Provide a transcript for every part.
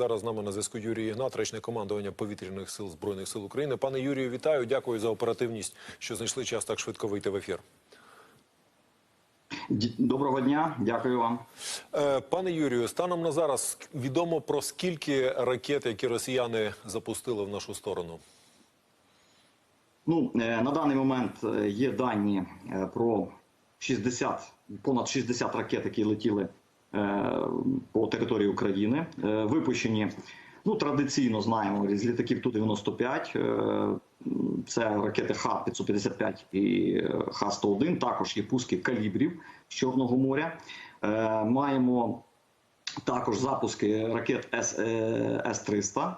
зараз з нами на зв'язку Юрій Ігнат, речник командування повітряних сил збройних сил України. Пане Юрію, вітаю. Дякую за оперативність, що знайшли час так швидко вийти в ефір. Доброго дня, дякую вам. Е, Пане Юрію, станом на зараз відомо про скільки ракет, які росіяни запустили в нашу сторону. Ну е, на даний момент е, є дані про 60, понад 60 ракет, які летіли Е, по території України. Е, випущені ну традиційно знаємо з літаків ту 95 е, це ракети Х-555 і Х-101, також є пуски калібрів з Чорного моря. Маємо також запуски ракет С-300.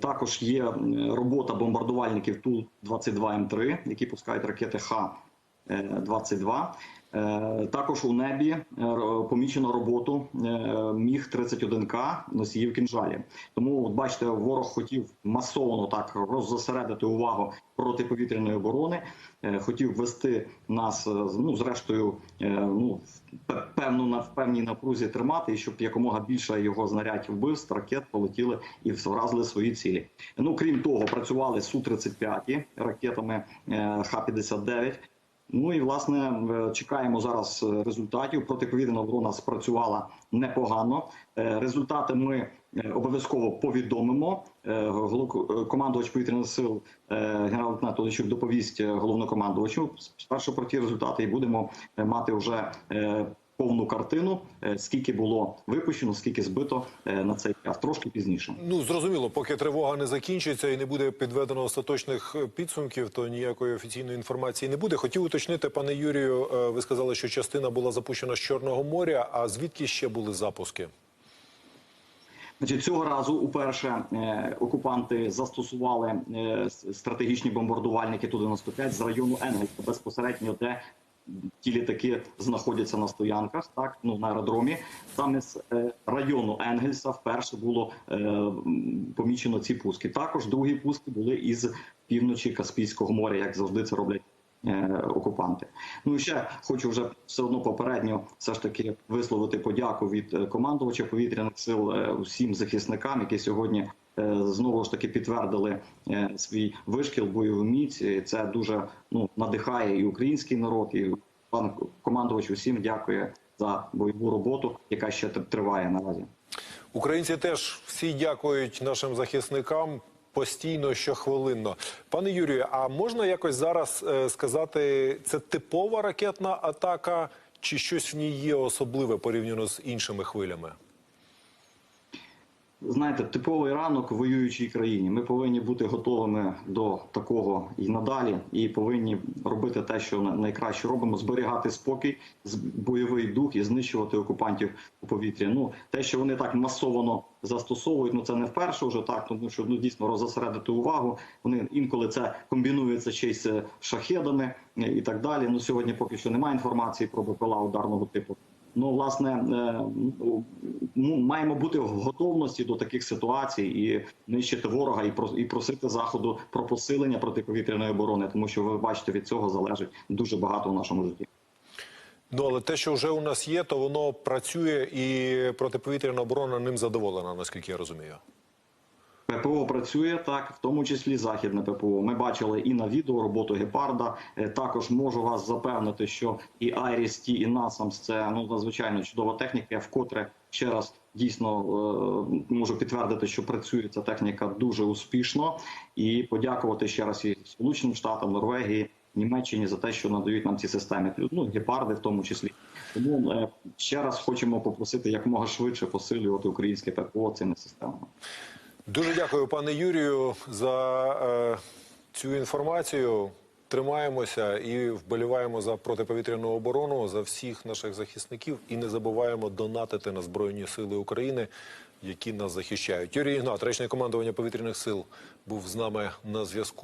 Також є робота бомбардувальників Ту-22М3, які пускають ракети Х 22 е, Також у небі е, помічено роботу е, міг 31 к носіїв кінжалі. Тому, от бачите, ворог хотів масово так роззосередити увагу протиповітряної оборони, хотів вести нас ну зрештою, ну певну на в певній напрузі тримати, і щоб якомога більше його знарядь вбивств, ракет полетіли і вразили свої цілі. Ну крім того, працювали су 35 ракетами Х-59, Ну і власне е, чекаємо зараз е, результатів. Протиповітряна оборона спрацювала непогано. Е, Результати ми обов'язково повідомимо. Командувач повітряних сил генерал-лейтенант Олещук доповість головнокомандувачу спершу про ті результати, і будемо мати вже повну картину, е, скільки було випущено, скільки збито е, на цей час. Трошки пізніше. Ну зрозуміло, поки тривога не закінчиться і не буде підведено остаточних е, підсумків, то ніякої офіційної інформації не буде. Хотів уточнити, пане Юрію. Ви сказали, що частина була запущена з Чорного моря. А звідки ще були запуски? Значить, цього разу уперше е, окупанти застосували е, стратегічні бомбардувальники Ту-95 з району Енгельса безпосередньо, де ті літаки знаходяться на стоянках, так ну на аеродромі. Саме з е, району Енгельса вперше було е, помічено ці пуски. Також другі пуски були із півночі Каспійського моря, як завжди це роблять. Е, Окупанти, ну і ще хочу вже все одно попередньо все ж таки висловити подяку від е, командувача повітряних сил е, усім захисникам, які сьогодні знову ж таки підтвердили свій вишкіл, бойову міць. Це дуже ну надихає і український народ, і пан командувач усім дякує за бойову роботу, яка ще тр- триває наразі. Українці теж всі дякують нашим захисникам постійно, щохвилинно. Пане Юрію, а можна якось зараз е, сказати, це типова ракетна атака, чи щось в ній є особливе порівняно з іншими хвилями? Знаєте, типовий ранок в воюючій країні. Ми повинні бути готовими до такого і надалі, і повинні робити те, що найкраще робимо: зберігати спокій, бойовий дух і знищувати окупантів у повітрі. Ну те, що вони так масово застосовують, ну це не вперше вже так, тому що ну дійсно розосередити увагу. Вони інколи це комбінується з шахедами е, і так далі. Ну сьогодні поки що немає інформації про БПЛА ударного типу. Ну, власне, е, ну, маємо бути в готовності до таких ситуацій і нищити ворога, і просити заходу про посилення протиповітряної оборони, тому що ви бачите, від цього залежить дуже багато в нашому житті. Ну але те, що вже у нас є, то воно працює і протиповітряна оборона ним задоволена, наскільки я розумію. ППО працює так, в тому числі західне ППО. Ми бачили і на відео роботу гепарда. Е, Також можу вас запевнити, що і Айріс і Насамс це ну надзвичайно чудова техніка. Я вкотре ще раз дійсно е, можу підтвердити, що працює ця техніка дуже успішно, і подякувати ще раз і Сполученим Штатам, Норвегії. Німеччині за те, що надають нам ці системи, ну гепарди в тому числі. Тому е, ще раз хочемо попросити якомога швидше посилювати українське ППО цими системами. Дуже дякую, пане Юрію, за е, цю інформацію. Тримаємося і вболіваємо за протиповітряну оборону, за всіх наших захисників і не забуваємо донатити на Збройні Сили України, які нас захищають. Юрій Ігнат, речник командування повітряних сил, був з нами на зв'язку.